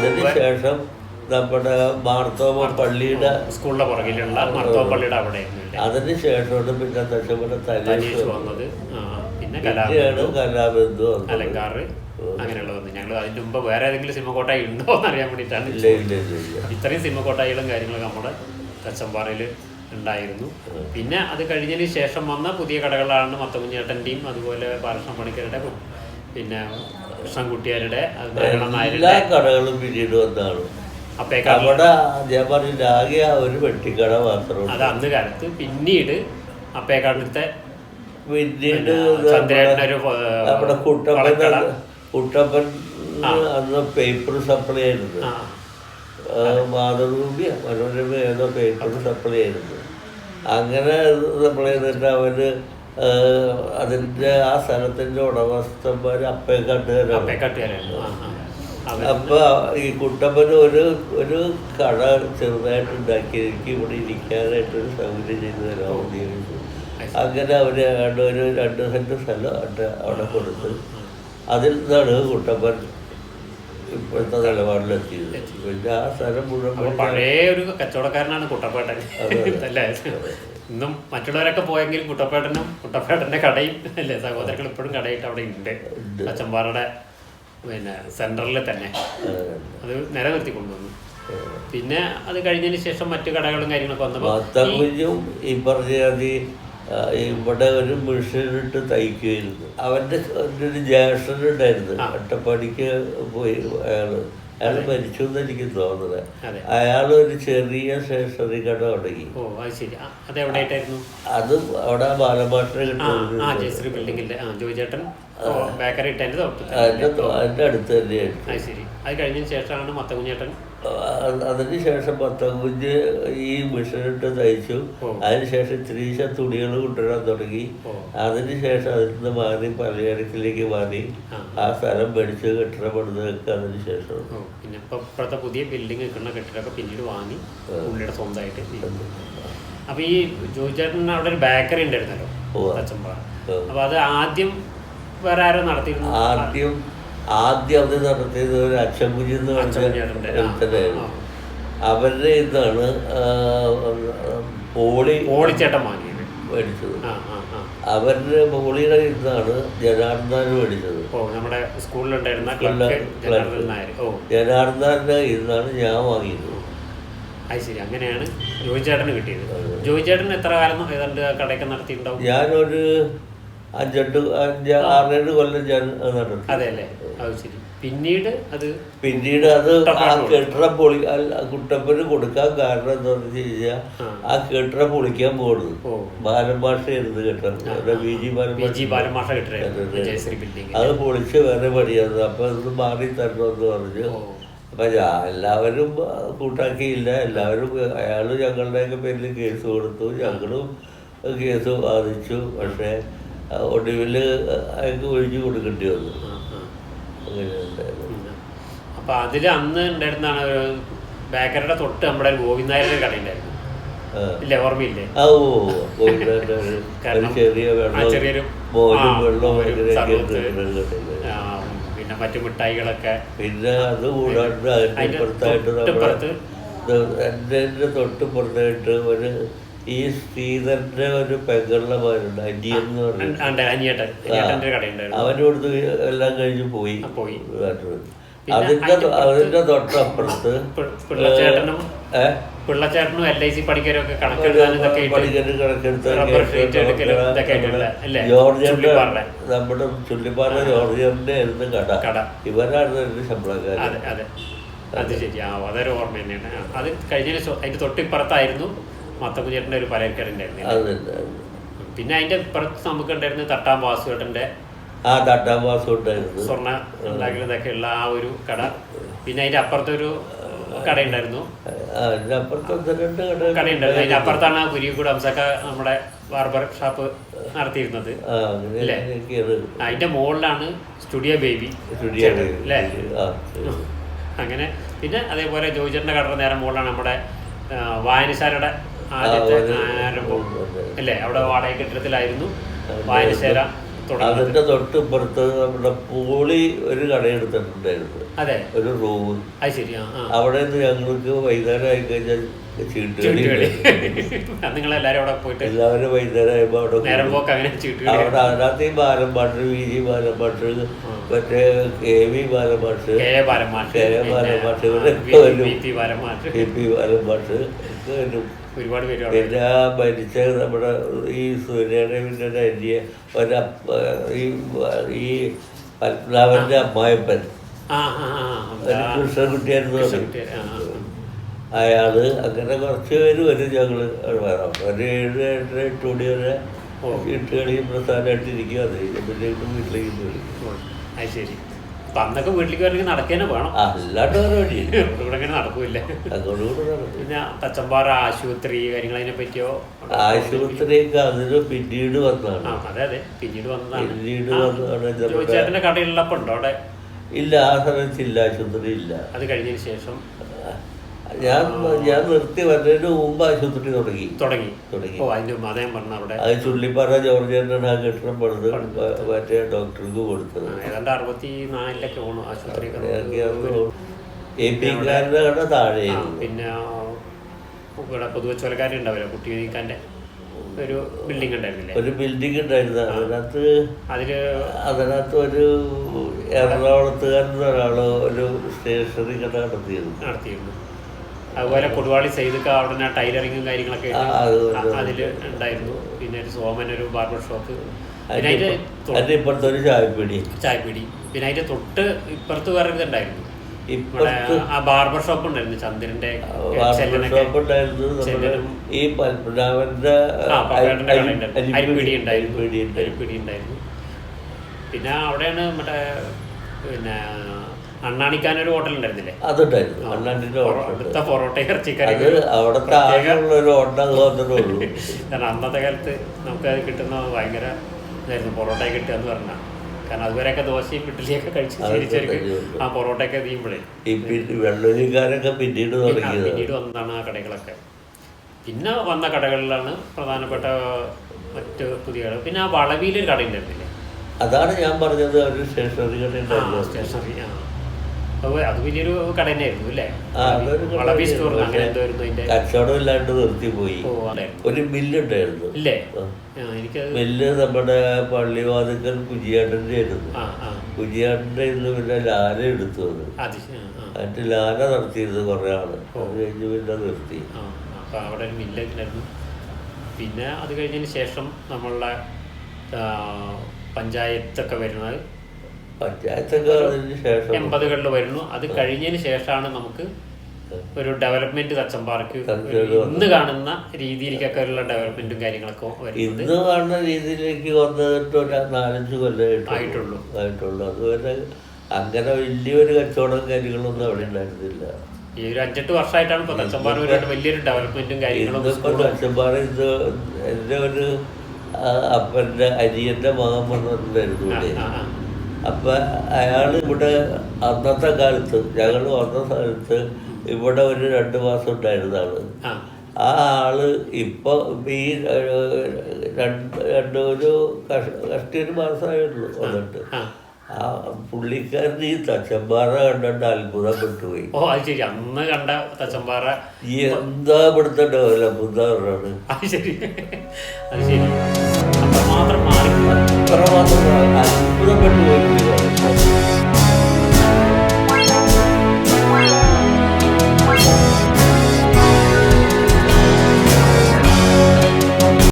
അതിനുശേഷം നമ്മുടെ മാർത്തോമ പള്ളിയുടെ സ്കൂളിന്റെ പുറകിലുള്ള മാർത്തോമ പള്ളിയുടെ അവിടെ? അതിനുശേഷമാണ് പിന്നെ ദശമന തലേശ് വന്നത്. പിന്നെ വന്നത്. അലങ്കാറ് അങ്ങനെയുള്ള വന്നു ഞങ്ങൾ അതിന് മുമ്പ് വേറെ ഏതെങ്കിലും സിനിമ ഉണ്ടോ എന്ന് അറിയാൻ വേണ്ടിയിട്ടാണ് ഇത്രയും സിനിമ കോട്ടായികളും കാര്യങ്ങളൊക്കെ നമ്മുടെ തച്ചമ്പാറയിൽ ഉണ്ടായിരുന്നു. പിന്നെ അത് കഴിഞ്ഞതിന് ശേഷം വന്ന പുതിയ കടകളാണ് മത്തമുഞ്ഞേട്ടന്റെയും അതുപോലെ ബാലകൃഷ്ണ പണിക്കരുടെ പിന്നെ കൃഷ്ണൻകുട്ടിയാരുടെ എല്ലാ കടകളും പിന്നീട് വന്നാണ് അപ്പേക്കാട് അവിടെ ഞാൻ പറഞ്ഞില്ല ആകെ ഒരു വെട്ടിക്കട മാത്രമേ അത് അന്ന് കാലത്ത് പിന്നീട് അപ്പേക്കാടത്തെ പിന്നീട് നമ്മുടെ കുട്ടപ്പൻ. കുട്ടപ്പൻ അന്ന് പേപ്പർ സപ്ലൈ ആയിരുന്നു. മാതൃഭൂമി മനോരമ ഏതോ പേപ്പർ സപ്ലൈ ആയിരുന്നു. അങ്ങനെ സപ്ലൈ ചെയ്തിട്ട് അവർ അതിന്റെ ആ സ്ഥലത്തിന്റെ ആ ആ. അവർ അപ്പൊ ഈ കുട്ടപ്പന് ഒരു ഒരു കട ചെറുതായിട്ട് ഉണ്ടാക്കി എനിക്ക് ഇവിടെ ഇരിക്കാനായിട്ട് ഒരു സൗകര്യം ചെയ്തു തരാമോ എന്ന് ചോദിച്ചു അങ്ങനെ അവർ ഏതാണ്ട് ഒരു രണ്ട് സെന്റ് സ്ഥലം അവിടെ കൊടുത്ത് അതിൽ നിന്നാണ് കുട്ടപ്പൻ ഇപ്പോഴത്തെ നിലപാടിലെത്തിയത്. പിന്നെ ആ സ്ഥലം മുഴുവൻ പഴയ ഒരു കച്ചവടക്കാരനാണ് കുട്ടപ്പേട്ടൻ. അല്ലേ ഇന്നും മറ്റുള്ളവരൊക്കെ പോയെങ്കിലും കുട്ടപ്പേട്ടനും കുട്ടപ്പേട്ടന്റെ കടയും അല്ലേ? സഹോദരങ്ങൾ ഇപ്പോഴും കടയിട്ട് അവിടെ ഉണ്ട്. അച്ചമ്പാറയുടെ പിന്നെ സെന്ററിൽ തന്നെ. അത്. നിലനിർത്തി കൊണ്ടുവന്നു. പിന്നെ അത് കഴിഞ്ഞതിന് ശേഷം മറ്റു കടകളും കാര്യങ്ങളൊക്കെ വന്നപ്പോൾ ഈ ഇവിടെ ഒരു മെഷീനിട്ട് തയ്ക്കുമായിരുന്നു അവന്റെ ഒരു ജ്യേഷ്ഠനുണ്ടായിരുന്നു അട്ടപ്പാടിക്ക് പോയി അയാൾ. അയാൾ മരിച്ചു എന്ന് എനിക്ക് തോന്നുന്നത്. അയാൾ ഒരു ചെറിയ സ്റ്റേഷനറി കട തുടങ്ങി. അത് അവിടെ ബാലഭാഷ ബേക്കറി തൊട്ട് അതിന്റെ അടുത്ത് തന്നെയായിരുന്നു. അത് കഴിഞ്ഞ അത് കഴിഞ്ഞതിന് ശേഷമാണ് മത്തകുഞ്ഞേട്ടൻ അതിന് ശേഷം പത്തക്കുഞ്ഞ് ഈ മിഷനിട്ട് തയ്ച്ചു. അതിനുശേഷം ഇത്തിരീശ തുണികൾ കൊണ്ടുവരാൻ തുടങ്ങി. അതിനുശേഷം അതിൽ നിന്ന് മാറി പലചരക്കിലേക്ക് മാറി ആ. സ്ഥലം മേടിച്ച് കെട്ടിടം പണിതൊക്കെ അതിനുശേഷം പിന്നെ ഇപ്പൊ ഇപ്പോഴത്തെ പുതിയ ബിൽഡിംഗ് നിൽക്കുന്ന കെട്ടിടമൊക്കെ പിന്നീട് വാങ്ങി പുള്ളിയുടെ സ്വന്തമായിട്ട്. അപ്പൊ ഈ ജോയിച്ചേട്ടൻ അവിടെ ഒരു ബേക്കറി ഉണ്ടായിരുന്നല്ലോ. തച്ചമ്പാറ. അപ്പൊ അത് ആദ്യം വേറെ ആരോ നടത്തിയിരുന്നു ആദ്യം ആദ്യം അവർ നടത്തിയത് ഒരു അച്ചൻകുഞ്ഞി എന്ന് പറഞ്ഞ അച്ചൻകുഞ്ഞേട്ടന്റെ, ആ, ഒരുത്തനായിരുന്നു. ആ. അവരുടെ ഇതാണ് പോളി പോളിച്ചേട്ടൻ വാങ്ങിയത്. മേടിച്ചത്. അവരുടെ പോളിയുടെ ഇതാണ് ജനാർദ്ദാൻ മേടിച്ചത്. നമ്മുടെ സ്കൂളിലുണ്ടായിരുന്ന ഇതാണ് ഞാൻ വാങ്ങിയത്. അത് ശരി അങ്ങനെയാണ് ജോയി ചേട്ടന് കിട്ടിയത്. ജോയി ചേട്ടൻ എത്ര കാലം ഏതാണ്ട് കടയൊക്കെ നടത്തിയിട്ടുണ്ടാവും? ഞാനൊരു അഞ്ചെട്ട് അഞ്ച് ആറേഴ് കൊല്ലം ഞാൻ അത് നടത്തി അതെ അല്ലേ അത് ശരി. പിന്നീട് അത് പിന്നീട് അത് ആ കെട്ടിടം പൊളി കുട്ടപ്പന് കൊടുക്കാൻ കാരണം എന്താ വെച്ച് കഴിഞ്ഞാൽ ആ. കെട്ടിടം പൊളിക്കാൻ പോകുന്നത് ബാലഭാഷ ബാലൻ ഭാഷയായിരുന്നു കെട്ടിടം. ബി ജി ബാലഭാഷ അത് പൊളിച്ച് വേറെ പണിയായിരുന്നു അപ്പൊ അത് മാറി തരണമെന്ന് പറഞ്ഞു. അപ്പൊ എല്ലാവരും കൂട്ടാക്കിയില്ല. എല്ലാവരും അയാളും ഞങ്ങളുടെയൊക്കെ പേരിൽ കേസ് കൊടുത്തു. ഞങ്ങളും കേസ് വാദിച്ചു. പക്ഷേ ആ, ഒടുവിൽ അയാൾക്ക് ഒഴിഞ്ഞു കൊടുക്കേണ്ടി വന്നു. അപ്പൊ അതിൽ അന്ന് ഉണ്ടായിരുന്നാണ് ബേക്കറുടെ ബേക്കറിയുടെ തൊട്ട് നമ്മുടെ ഗോവിന്ദായരുടെ കട ഉണ്ടായിരുന്നു. ഇല്ലേ ഓർമ്മയില്ലേ? ഓ ചെറിയ വെള്ളം മോരും വെള്ളവും പിന്നെ മറ്റു മിഠായികളൊക്കെ. പിന്നെ അത് കൂടാണ്ട് അതിന്റെ തൊട്ടുപുറത്തായിട്ട് നമ്മുടെ തൊട്ടിപ്പുറത്തായിട്ട് ഒരു ഈ ശ്രീധരന്റെ ഒരു പെങ്ങളുടെ മകനുണ്ട് അനിയൻ എന്ന് പറഞ്ഞു അവന്റെ അടുത്ത് എല്ലാം കഴിഞ്ഞ് പോയി. അതിന്റെ അതിന്റെ തൊട്ടപ്പുറത്ത് പിള്ളച്ചേട്ടനും എൽ ഐ സി ഒക്കെ നമ്മുടെ ചുള്ളിപ്പാറ ജോർജിയറിന്റെ ആയിരുന്നു കട. ഇവരാണ് എന്റെ ശമ്പളക്കാരൻ അത് ശരി ആ അതൊരു ഓർമ്മ തന്നെയാണ്. അത് കഴിഞ്ഞ അതിന്റെ തൊട്ടിപ്പുറത്തായിരുന്നു. മത്തക്കുചേട്ടന്റെ ഒരു തന്നെ. പിന്നെ അതിന്റെ ഇപ്പുറത്ത് നമുക്ക് ഉണ്ടായിരുന്നത് തട്ടാം വാസുവേട്ടന്റെ ആ തട്ടാം വാസു സ്വർണ ഉണ്ടാക്കുന്നതൊക്കെ ഉള്ള ആ ഒരു കട. പിന്നെ അതിന്റെ അപ്പുറത്തൊരു കട ഉണ്ടായിരുന്നു ആ, കട. ഉണ്ടായിരുന്നു അതിന്റെ അപ്പുറത്താണ് കുരിക്കൂട് അംസൊക്കെ നമ്മുടെ ബാർബർ ഷാപ്പ് നടത്തിയിരുന്നത്. ആ അങ്ങനെ അതിന്റെ മുകളിലാണ് സ്റ്റുഡിയോ ബേബി സ്റ്റുഡിയോ അല്ലേ? അങ്ങനെ. പിന്നെ അതേപോലെ ജോയിച്ചറിന്റെ കടയുടെ നേരം മുകളിലാണ് നമ്മുടെ ആ, വായനശാലയുടെ ആദ്യത്തെ ആരംഭം അല്ലേ? അവിടെ വാടക കെട്ടിടത്തിലായിരുന്നു വായനശാല തുടങ്ങുന്നത്. അതിന്റെ തൊട്ടിപ്പുറത്ത് നമ്മുടെ പൂളി ഒരു കടയെടുത്തിട്ടുണ്ടായിരുന്നു. അതെ. ഒരു റൂം. അവിടെ നിന്ന് ഞങ്ങൾക്ക് വൈകുന്നേരം ആയി കഴിഞ്ഞാൽ എല്ലാവരും വൈകുന്നേരം ആയപ്പോ അവിടെ അവിടെ അതിനകത്ത് ഈ ബാലമ്പാട്ട് വി ജി ബാലമ്പാട്ട് മറ്റേ കെ വി ബാലമ്പാട്ട് കെ ബാലന്മാർ ഇവരൊക്കെ വരും. പി പി ബാലമ്പാട്ട് ഒരുപാട് പേര് ആ മരിച്ച നമ്മുടെ ഈ സൂര്യദേവിന്റെ അരിയ ഒരപ്പ ഈ ഈ അമ്മായപ്പൻ ഒരു കൃഷ്ണൻകുട്ടിയായിരുന്നു. അയാൾ അങ്ങനെ കുറച്ച് പേര് വരും ഞങ്ങൾ വരാം ഒരു ഏഴ് എട്ട് എട്ട് മണി വരെ ഓ. വീട്ടുകളിയും പ്രധാനമായിട്ടിരിക്കും അത് കഴിഞ്ഞ് പിന്നെ വീട്ടിലേക്ക് പോയി ശരി. അന്നൊക്കെ വീട്ടിലേക്ക് വരണമെങ്കിൽ നടക്കേനെ വേണം. അല്ലാണ്ട് പരിപാടിയില്ല ഇവിടെ ഇങ്ങനെ നടക്കൂല്ലേ. നടക്കും പിന്നെ തച്ചമ്പാറ ആശുപത്രി കാര്യങ്ങളതിനെ പറ്റിയോ? ആശുപത്രിയൊക്കെ അതിന് പിന്നീട് വന്നതാണ്. അതെ അതെ. പിന്നീട് വന്നതാണ്. പിന്നീട് വന്നതാണ് ഉണ്ടോ അവിടെ? ഇല്ല ആ സമയത്ത് ഇല്ല ആശുപത്രി ഇല്ല. അത് കഴിഞ്ഞതിന് ശേഷം? ഞാൻ ഞാൻ നിർത്തി വരുന്നതിന് മുമ്പ് ആശുപത്രി തുടങ്ങി. തുടങ്ങി. തുടങ്ങി. ഓ അതിന്റെ അതേ പറഞ്ഞ അവിടെ. അത് ചുള്ളിപ്പാറ ജോർജിയാണ് ആ കെട്ടിടം പണിത്. മറ്റേ ഡോക്ടർക്ക് കൊടുത്തത്. ഏതാണ്ട് അറുപത്തി നാലിലൊക്കെ പോണു ആശുപത്രി എ പി കാരന്റെ താഴെയായിരുന്നു പിന്നെ ഇവിടെ പൊതുവച്ചോലക്കാരൻ ഉണ്ടാവില്ല കുട്ടി നീക്കാന്റെ ഒരു ബിൽഡിംഗ് ഉണ്ടായിരുന്നില്ലേ? ഒരു ബിൽഡിംഗ് ഉണ്ടായിരുന്നു. അതിനകത്ത് അതിൽ അതിനകത്ത് ഒരു എറണാകുളത്തുകാരൻ ഒരാൾ ഒരു സ്റ്റേഷനറി കട നടത്തിയിരുന്നു. നടത്തിയിരുന്നു. അതുപോലെ കൊടുവാളി സൈദക്ക അവിടെ ടൈലറിങ്ങും കാര്യങ്ങളൊക്കെ ആ, ആയിട്ട് അത് ആ, അതിൽ ഉണ്ടായിരുന്നു. പിന്നെ ഒരു സോമൻ ഒരു ബാർബർ ഷോപ്പ്. പിന്നെ അതിന്റെ ഇപ്പുറത്തെ ഒരു ചായപ്പിടി. ചായപ്പീടി. പിന്നെ അതിന്റെ തൊട്ട് ഇപ്പുറത്ത് വേറെ ഇതുണ്ടായിരുന്നു. ആ ബാർബർ ഷോപ്പ് ഉണ്ടായിരുന്നു. ചന്ദ്രന്റെ ഷോപ്പ് ഉണ്ടായിരുന്നു. ഈ പത്മനാഭന്റെ അരിപ്പിടി ഉണ്ടായിരുന്നു. അരിപ്പിടി ഉണ്ടായിരുന്നു. പിന്നെ അവിടെയാണ് മറ്റേ പിന്നെ അണ്ണാണിക്കാൻ ഒരു ഹോട്ടൽ ഉണ്ടായിരുന്നില്ലേ? അതുണ്ടായിരുന്നു. അണ്ണാണ്ടിന്റെ ഹോട്ടൽ അവിടുത്തെ പൊറോട്ട ഇറച്ചിക്കറി അത് അവിടത്തെ ആകെയുള്ള ഒരു ഓട്ടം വന്നിട്ടേ ഉള്ളൂ. കാരണം അന്നത്തെ കാലത്ത് നമുക്ക് അത് കിട്ടുന്ന ഭയങ്കര ഇതായിരുന്നു. പൊറോട്ട കിട്ടുക എന്ന് പറഞ്ഞാൽ കാരണം അതുവരെയൊക്കെ ദോശയും ഇഡ്ഡലിയൊക്കെ കഴിച്ച് അതൊക്കെ ആ പൊറോട്ടയൊക്കെ തീയുമ്പോഴേ വെള്ളരിക്കാരൊക്കെ പിന്നീട് പിന്നീട് വന്നതാണ് ആ കടകളൊക്കെ. പിന്നെ വന്ന കടകളിലാണ് പ്രധാനപ്പെട്ട മറ്റ് പുതിയ കടകൾ. പിന്നെ ആ വളവിയിലൊരു കട ഉണ്ടായിരുന്നില്ലേ അതാണ് ഞാൻ പറഞ്ഞത്. ഒരു സ്റ്റേഷനറി കട സ്റ്റേഷനറി ആ. അത് അത് വലിയൊരു കട തന്നെയായിരുന്നു അല്ലേ? ആ, വളവി സ്റ്റോർ അങ്ങനെ എന്തോ ആയിരുന്നു അതിന്റെ കച്ചവടം ഇല്ലാണ്ട് നിർത്തിപ്പോയി ഒരു മില്ലുണ്ടായിരുന്നു. ഇല്ലേ? മില്ല് നമ്മുടെ പള്ളിവാതുക്കൽ കുജിയാട്ടന്റെ ആയിരുന്നു കുജിയാട്ടന്റെ കുജിയാട്ടന്റെ ഇന്ന് പിന്നെ ലാല എടുത്തു അത്. എന്നിട്ട് ലാല നടത്തിയിരുന്നു കുറേ ആൾ. അത് കഴിഞ്ഞ് പിന്നെ നിർത്തി. ആ അവിടെ ഒരു മില്ലുണ്ടായിരുന്നു പിന്നെ അത് കഴിഞ്ഞതിന് ശേഷം നമ്മളുടെ പഞ്ചായത്തൊക്കെ വരുന്നത് പഞ്ചായത്തൊക്കെ ശേഷം എൺപതുകളിൽ വരുന്നു. അത് കഴിഞ്ഞതിന് ശേഷമാണ് നമുക്ക് ഒരു ഡെവലപ്മെന്റ് തച്ചൻ പാർക്ക് ഇന്ന് കാണുന്ന രീതിയിലേക്കൊക്കെ ഉള്ള ഡെവലപ്മെന്റും കാര്യങ്ങളൊക്കെ ഇന്ന് കാണുന്ന രീതിയിലേക്ക് വന്നിട്ട് ഒരു നാലഞ്ച് കൊല്ലമായിട്ടുള്ളൂ ആയിട്ടുള്ളൂ. അതുവരെ അങ്ങനെ വലിയൊരു കച്ചവടം കാര്യങ്ങളൊന്നും അവിടെ ഉണ്ടായിരുന്നില്ല. ഈ ഒരു അഞ്ചെട്ട് വർഷമായിട്ടാണ് ഇപ്പൊ തച്ചമ്പാറ വലിയൊരു ഡെവലപ്മെന്റും കാര്യങ്ങളും ഇന്നിപ്പോ അച്ഛന്മാർ ഇത് എന്റെ ഒരു അപ്പന്റെ അരിയന്റെ മകം മകൻ ആ. അപ്പൊ അയാൾ ഇവിടെ അന്നത്തെ കാലത്ത് ഞങ്ങൾ വന്ന സ്ഥലത്ത് ഇവിടെ ഒരു രണ്ട് മാസം ഉണ്ടായിരുന്ന ആൾ ആ ആൾ ഇപ്പൊ ഈ രണ്ട് രണ്ട് ഒരു കഷ- കഷ്ടി ഒരു മാസമായുള്ളൂ വന്നിട്ട്. ആ. പുള്ളിക്കാരൻ ഈ തച്ചമ്പാറ കണ്ടിട്ട് അത്ഭുതപ്പെട്ടു പോയി ഓ അത് ശരി. അന്ന് കണ്ട തച്ചമ്പാറ ഈ എന്താ ഇവിടുത്തെ ഡെവലപ്പ് പറഞ്ഞാണ്. അത് ശരി. അത് ശരി. അത്രമാത്രം മാറി മാത്രം അത്ഭുതപ്പെട്ടു പോയി